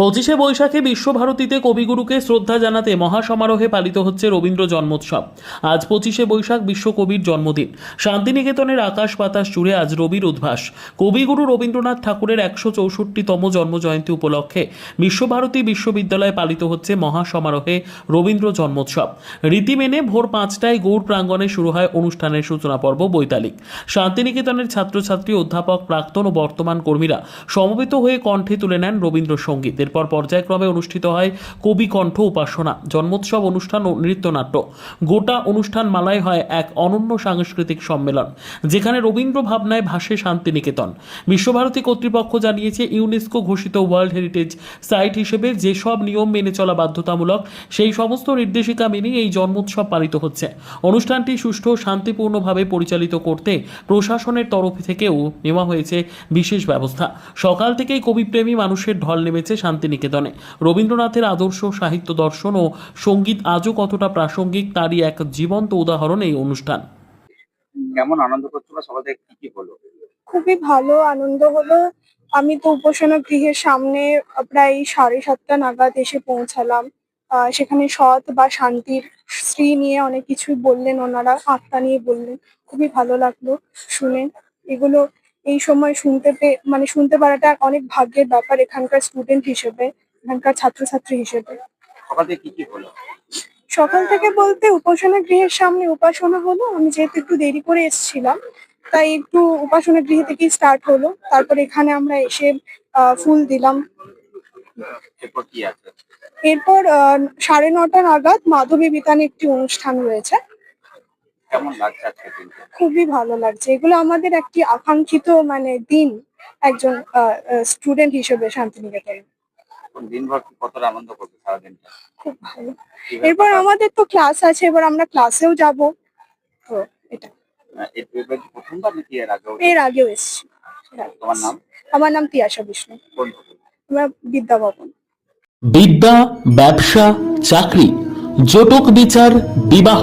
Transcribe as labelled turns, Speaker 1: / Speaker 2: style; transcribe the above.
Speaker 1: পঁচিশে বৈশাখে বিশ্বভারতীতে কবিগুরুকে শ্রদ্ধা জানাতে মহাসমারোহে পালিত হচ্ছে রবীন্দ্র জন্মোৎসব। আজ পঁচিশে বৈশাখ বিশ্বকবির জন্মদিন। শান্তিনিকেতনের আকাশ বাতাস জুড়ে আজ রবির উদ্ভাস। কবিগুরু রবীন্দ্রনাথ ঠাকুরের একশো চৌষট্টিতম জন্মজয়ন্তী উপলক্ষে বিশ্বভারতী বিশ্ববিদ্যালয়ে পালিত হচ্ছে মহাসমারোহে রবীন্দ্র জন্মোৎসব। রীতি মেনে ভোর পাঁচটায় গৌর প্রাঙ্গণে শুরু হয় অনুষ্ঠানের সূচনা পর্ব বৈতালিক। শান্তিনিকেতনের ছাত্রছাত্রী অধ্যাপক প্রাক্তন ও বর্তমান কর্মীরা সমবেত হয়ে কণ্ঠে তুলে নেন রবীন্দ্রসঙ্গীত। এরপর পর্যায়ক্রমে অনুষ্ঠিত হয় কবি কণ্ঠ উপাসনা, জন্মোৎসব অনুষ্ঠান ও নৃত্যনাট্য। গোটা অনুষ্ঠান মালায় হয় এক অনন্য সাংস্কৃতিক সম্মেলন, যেখানে রবীন্দ্র ভাবনায় ভাসে শান্তিনিকেতন। বিশ্বভারতী কর্তৃপক্ষ জানিয়েছে, ইউনেস্কো ঘোষিত ওয়ার্ল্ড হেরিটেজ সাইট হিসেবে যেসব নিয়ম মেনে চলা বাধ্যতামূলক, সেই সমস্ত নির্দেশিকা মেনেই এই জন্মোৎসব পালিত হচ্ছে। অনুষ্ঠানটি সুষ্ঠু শান্তিপূর্ণভাবে পরিচালিত করতে প্রশাসনের তরফ থেকেও নেওয়া হয়েছে বিশেষ ব্যবস্থা। সকাল থেকেই কবিপ্রেমী মানুষের ঢল নেমেছে শান্তিনিকেতনে। রবীন্দ্রনাথের আদর্শ সাহিত্য দর্শন ও সংগীত আজও কতটা প্রাসঙ্গিক তারই এক জীবন্ত উদাহরণ এই অনুষ্ঠান।
Speaker 2: কেমন আনন্দ করছিল সবাই কি কি হলো?
Speaker 3: খুবই ভালো আনন্দ হলো। আমি তো উপাসনা গৃহের সামনে প্রায় সাড়ে সাতটা নাগাদ এসে পৌঁছালাম। আহ, সেখানে সৎ বা শান্তির স্ত্রী নিয়ে অনেক কিছুই বললেন ওনারা আত্মা নিয়ে বললেন। খুবই ভালো লাগল শুনে। এগুলো এই সময় শুনতে পে- মানে শুনতে পারাটা অনেক ভাগ্যের ব্যাপার এখানকার স্টুডেন্ট হিসেবে এখানকার ছাত্রছাত্রী হিসেবে।
Speaker 2: সকাল থেকে কি কি হলো?
Speaker 3: সকাল থেকে বলতে উপাসনা গৃহের সামনে উপাসনা হলো আমি যেহেতু একটু দেরি করে এসেছিলাম তাই একটু উপাসনা গৃহ থেকেই স্টার্ট হলো। তারপর এখানে আমরা এসে ফুল দিলাম।
Speaker 2: এরপর কি আছে?
Speaker 3: এরপর সাড়ে নটা নাগাদ মাধবী বিতানে একটি অনুষ্ঠান রয়েছে।
Speaker 2: কেমন লাগছে আজকে দিনটা?
Speaker 3: খুবই ভালো লাগছে। এগুলো আমাদের একটি আকাঙ্ক্ষিত মানে দিন একজন স্টুডেন্ট হিসেবে শান্তিনিকেতনে।
Speaker 2: দিনভর কতটা আনন্দ করবে সারাদিনটা?
Speaker 3: খুব ভালো। এরপর আমাদের তো ক্লাস আছে এবার আমরা ক্লাসেও যাব। তো এটা।
Speaker 2: এর এবার প্রথমবার নাকি এর আগেও?
Speaker 3: এর আগেও এসেছি।
Speaker 2: তোমার নাম?
Speaker 3: আমার নাম তিয়াশা বিষ্ণু। আমরা বিদ্যা ভবন।
Speaker 1: বিদ্যা ব্যবসা চাকরি জটক বিচার বিবাহ।